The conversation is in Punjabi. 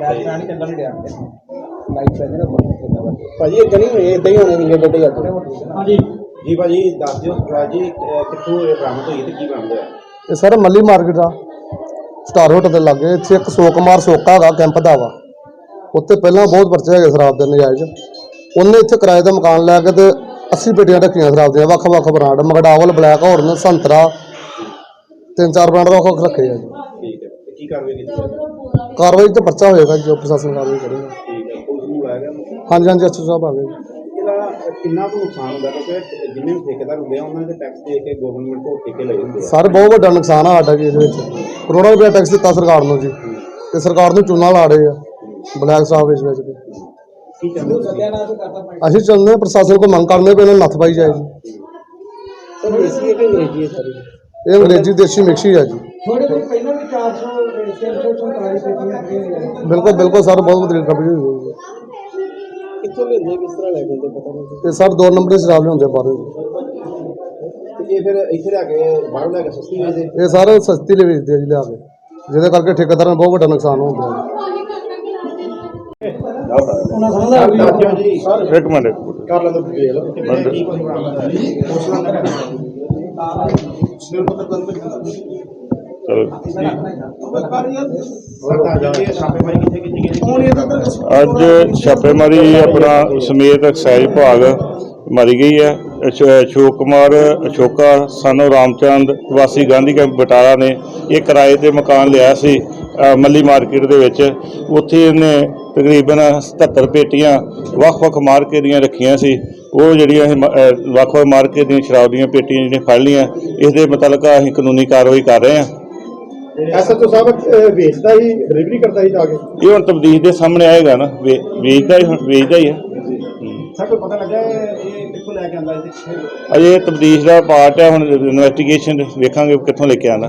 ਰਾਜਸਥਾਨ ਚੱਲਣ ਲਾਈਟ ਬਹੁਤ ਕਿੰਨਾ ਵਾ ਭਾਜੀ ਇਦਾਂ ਨਹੀਂ ਹੋਏ ਇਦਾਂ ਹੀ ਹੋਣੇ ਨਹੀਂ ਗੱਡੇ ਅੱਜ। ਹਾਂਜੀ। ਜੀ ਭਾਜੀ ਦੱਸ ਦਿਓ ਜੀ ਕਿੱਥੋਂ ਇਹ ਬਰਾਮਦ ਹੋਈ ਤੇ ਕੀ ਬਰਾਮਦ ਹੋਇਆ ਇਹ ਸਰ ਮੱਲੀ ਮਾਰਕੀਟ ਆ। ਸਟਾਰ ਹੋਟਲ ਦੇ ਲਾਗੇ ਇੱਥੇ ਇੱਕ ਸੋਕਮਾਰ ਸੋਕਾ ਹੈਗਾ ਕੈਂਪ ਦਾ ਵਾ। ਉੱਥੇ ਪਹਿਲਾਂ ਬਹੁਤ ਪਰਚੇ ਹੈਗੇ ਸ਼ਰਾਬ ਦੇ ਨਜਾਇਜ਼। ਉਹਨੇ ਇੱਥੇ ਕਿਰਾਏ ਦਾ ਮਕਾਨ ਲੈ ਕੇ ਤੇ 80 ਪੇਟੀਆਂ ਰੱਖੀਆਂ ਸ਼ਰਾਬ ਦੀਆਂ ਵੱਖ ਵੱਖ ਬ੍ਰਾਂਡ ਮਗਡਾਵਲ ਬਲੈਕ ਹੌਰਨ ਸੰਤਰਾ। ਤਿੰਨ ਚਾਰ ਬ੍ਰਾਂਡ ਵੱਖ ਵੱਖ ਰੱਖੇ ਆ ਜੀ। ਕਾਰਵਾਈ ਕੀਤੀ ਜਾਵੇ? ਕਾਰਵਾਈ ਤੇ ਪਰਚਾ ਹੋਏਗਾ ਜੀ, ਜੋ ਪ੍ਰਸ਼ਾਸਨ ਕਾਰਵਾਈ ਕਰੇਗਾ ਠੀਕ ਹੈ ਪੁਲਿਸ ਨੂੰ ਗਿਆ ਹਾਂਜੀ ਹਾਂਜੀ ਐਸਓ ਸਾਹਿਬ ਆ ਗਏ। ਜੀ। ਇਹਦਾ ਕਿੰਨਾ ਕੁ ਨੁਕਸਾਨ ਹੁੰਦਾ ਕਿਉਂਕਿ ਜਿੰਨੇ ਵੀ ਠੇਕੇਦਾਰ ਹੁੰਦੇ ਆ ਉਹਨਾਂ ਦੇ ਟੈਕਸ ਦੇ ਕੇ ਗਵਰਨਮੈਂਟ ਕੋਲ ਠੇਕੇ ਲਏ ਹੁੰਦੇ ਆ। ਸਰ ਬਹੁਤ ਵੱਡਾ ਨੁਕਸਾਨ ਆ ਸਾਡਾ ਜੀ ਇਹਦੇ ਵਿੱਚ। ਕਰੋੜਾਂ ਰੁਪਏ ਟੈਕਸ ਦਿੱਤਾ ਸਰਕਾਰ ਨੂੰ ਜੀ। ਤੇ ਸਰਕਾਰ ਨੂੰ ਚੂਨਾ ਲਾ ਰਹੇ ਆ ਬਲੈਕ ਸਾਹਿਬ ਇਸ ਵਿੱਚ ਵੀ। ਕੀ ਚਾਹੁੰਦੇ ਹੋ? ਤੁਸੀਂ? ਸਤਿਆਨਾਸ਼ ਕਰਤਾ ਅਸੀਂ ਚਾਹੁੰਦੇ ਹਾਂ ਪ੍ਰਸ਼ਾਸਨ ਕੋਲ ਮੰਗ ਕਰਦੇ ਨੂੰ ਨੱਥ ਪਾਈ ਜਾਏ ਜੀ। ਇਹ ਅੰਗਰੇਜ਼ੀ ਦੇਸ਼ੀ ਮਿਕਸੀ ਆ ਜੀ। ਥੋੜੇ ਦਿਨ ਪਹਿਲਾਂ ਵੀ 400 344 ਪੇਟੀਆਂ ਖਰੀਦੀਆਂ ਬਿਲਕੁਲ ਬਿਲਕੁਲ ਸਰ ਬਹੁਤ ਵਧੀਆ ਕੰਪਨੀ ਹੋਈ ਹੈ। ਕਿੱਥੋਂ ਲੈਂਦੇ ਕਿਸ ਤਰ੍ਹਾਂ ਲੈ ਕੇ ਪਤਾ ਨਹੀਂ। ਤੇ ਸਰ ਦੋ ਨੰਬਰ ਦੀ ਸ਼ਰਾਬ ਲਿਆਉਂਦੇ ਬਾਹਰੋਂ। ਤੇ ਇਹ ਫਿਰ ਇੱਥੇ ਲੈ ਕੇ ਬਾਹਰੋਂ ਲੈ ਕੇ ਸਸਤੀ ਵੇਚਦੇ ਇਹ ਸਾਰੇ ਸਸਤੀ ਲਈ ਵੇਚਦੇ ਆ ਜੀ ਲਿਆ ਕੇ। ਜਿਹਦੇ ਕਰਕੇ ਠੇਕੇਦਾਰਾਂ ਨੂੰ ਬਹੁਤ ਵੱਡਾ ਨੁਕਸਾਨ ਹੁੰਦਾ ਹੈ ਇੱਕ ਮਿੰਟ। ਕਰ ਲੈਂਦੇ ਕੀ ਉਸ ਨਾਲ ਸਿਰ ਪੱਤਰ ਬੰਦ ਅੱਜ ਛਾਪੇਮਾਰੀ ਆਪਣਾ ਸਮੇਤ ਐਕਸਾਈਜ਼ ਵਿਭਾਗ ਮਾਰੀ ਗਈ ਹੈ। ਅਸ਼- ਅਸ਼ੋਕ ਕੁਮਾਰ, ਅਸ਼ੋਕਾ, ਸਾਨੂੰ ਰਾਮਚੰਦ, ਵਾਸੀ ਗਾਂਧੀ ਕੈਂਪ ਬਟਾਲਾ ਨੇ ਇਹ ਕਿਰਾਏ ਤੇ ਮਕਾਨ ਲਿਆ ਸੀ ਮੱਲੀ ਮਾਰਕੀਟ ਦੇ ਵਿੱਚ। ਉੱਥੇ ਇਹਨੇ ਤਕਰੀਬਨ 77 ਪੇਟੀਆਂ ਵੱਖ-ਵੱਖ ਮਾਰਕੇ ਦੀਆਂ ਰੱਖੀਆਂ ਸੀ। ਉਹ ਜਿਹੜੀਆਂ ਵੱਖ-ਵੱਖ ਮਾਰਕੇ ਦੀਆਂ ਸ਼ਰਾਬ ਦੀਆਂ ਪੇਟੀਆਂ ਜਿਹੜੀਆਂ ਫੜ ਲਈਆਂ, ਇਸ ਦੇ ਮੁਤਲਕ ਅਸੀਂ ਕਾਨੂੰਨੀ ਕਾਰਵਾਈ ਕਰ ਰਹੇ ਹਾਂ। ਐਸਐਚਓ ਸਾਹਿਬ ਵੇਚਦਾ ਹੀ ਡਿਲੀਵਰੀ ਕਰਦਾ ਹੀ ਜਾ ਕੇ? ਇਹ ਹੁਣ ਤਬਦੀਲ ਦੇ ਸਾਹਮਣੇ ਆਏਗਾ ਨਾ ਵੇ- ਵੇਚਦਾ ਹੀ ਹੁਣ- ਵੇਚਦਾ ਹੀ ਹੈ ਸਰ ਕੋਈ ਪਤਾ ਲੱਗਾ ਇਹ ਕਿੱਥੋਂ ਲੈ ਕੇ ਆਂਦਾ ਇਹ? ਅਜੇ ਤਬਦੀਲ ਦਾ ਪਾਰਟ ਹੈ ਹੁਣ ਇਨਵੈਸਟੀਗੇਸ਼ਨ ਵੇਖਾਂਗੇ ਕਿੱਥੋਂ ਲੈ ਕੇ ਆਉਂਦਾ।